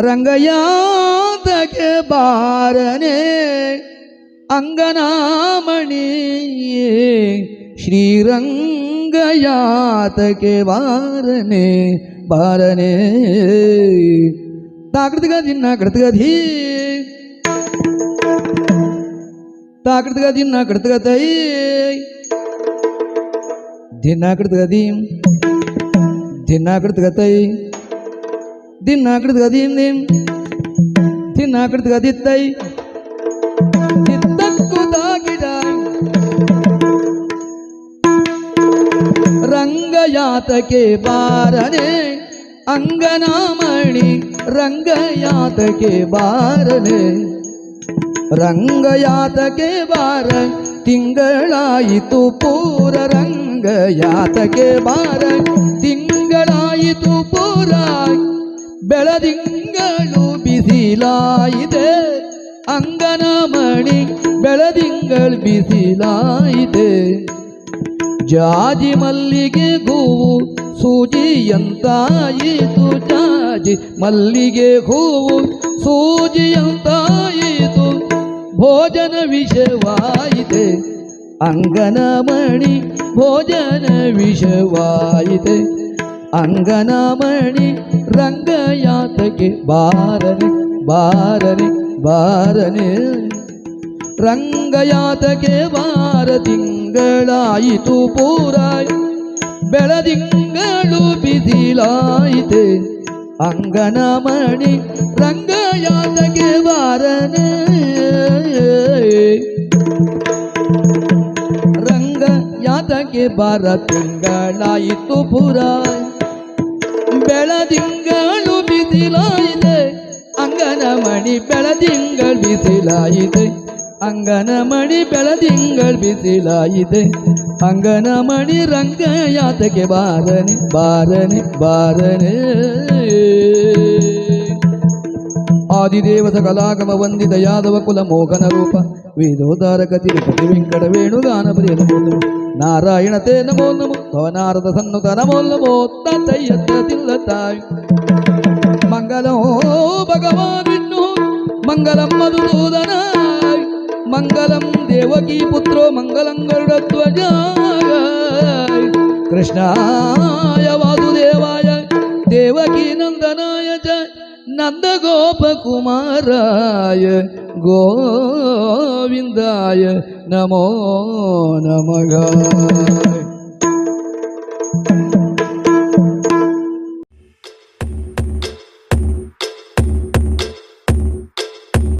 ರಂಗಯಾತಕ್ಕೆ ಬಾರನೆ ಅಂಗನಾಮಣಿ ಶ್ರೀರಂಗಯಾತಕ್ಕೆ ಬಾರನೆ ಬಾರನೆ. ತಾಕೃತಿಗ ದಿನ ಕೃತಿಗ ಧೀ. ತಾಕೃತಿಗ ದಿನ ಕೃತಿಗ ತೈ. ದಿನ ಕೃತಿಗ ದೀಂ ದಿನ ಕೃತಿಗ ತೈ ದಿನ ಕೃತಿಗ ದೀಂ ದೀಂ ದಿನ ಕೃತಿಗ ದಿತ್ತೈ ಚಿತ್ತಕ್ಕೂ ತಾಗಿಡ ರಂಗಯಾತಕ್ಕೆ ಬಾರನೆ ಅಂಗನಾಮಣಿ ರಂಗಯಾತಕ್ಕೆ ಬಾರನೆ ರಂಗಯಾತಕ್ಕೆ ಬಾರ ತಿಂಗಳಾಯಿತು ಪೂರ ರಂಗಯಾತಕ್ಕೆ ಬಾರ ತಿಂಗಳಾಯಿತು ಪೂರ ಬೆಳದಿಂಗಳು ಬಿಸಿಲಾಯಿದೆ. ಅಂಗನಮಣಿ ಬೆಳದಿಂಗಳು ಬಿಸಿಲಾಯಿದೆ. ಜಾಜಿ ಮಲ್ಲಿಗೆ ಹೂವು ಸೂಜಿಯಂತಾಯಿತು. ಜಾಜಿ ಮಲ್ಲಿಗೆ ಹೂವು ಸೂಜಿಯಂತಾಯಿತು. ಭೋಜನ ವಿಷವಾಯಿತೆ ಅಂಗನಮಣಿ ಭೋಜನ ವಿಷವಾಯಿತೆ ಅಂಗನಮಣಿ ರಂಗಯಾತಕ್ಕೆ ಬಾರನೆ ಬಾರನೆ ಬಾರನೆ ರಂಗಯಾತಕ್ಕೆ ಬಾರ ತಿಂಗಳಾಯಿತು ಪೂರಾಯ್ ಬೆಳದಿಂಗಳು ಬಿಸಿಲಾಯಿತೆ ಅಂಗನಮಣಿ ರಂಗಯಾತಕ್ಕೆ ಬಾರನೆ ರಂಗಯಾತಕ್ಕೆ ಬಾರ ತಿಂಗಳಾಯಿತು ಪೂರಾಯ್ ಬೆಳದಿಂಗಳು ಬಿಸಿಲಾಯಿತೆ ಅಂಗನಮಣಿ ಬೆಳದಿಂಗಳು ಬಿಸಿಲಾಯಿದೆ ಅಂಗನ ಮಣಿ ಬೆಳದಿಂಗಳು ಬಿಸಿಲಾಯಿತೆ ರಂಗ ರಂಗಯಾತಕ್ಕೆ ಬಾರನೆ ಬಾರನೆ ಬಾರನೆ. ಆದಿದೇವ ಸಕಲಾಗಮ ವಂದಿತ ಯಾದವ ಕುಲ ಮೋಹನ ರೂಪ. ವೇದೋದಾರ ತಿರುಪತಿ ವೆಂಕಟ ವೇಣುಗಾನ ಪ್ರಿಯ నారాయణ తే నమో నమో భవనారద సన్నుత నమో నమో తిల్లతాయ్. మంగళం భగవాన్ విష్ణు మంగళం మధుసూదనాయ్. మంగళం దేవకీ పుత్రో మంగళం గరుడధ్వజాయ. కృష్ణాయ వాసుదేవాయ దేవకీ നന്ദഗോപകുമാരായ ഗോവിന്ദായ നമോ നമ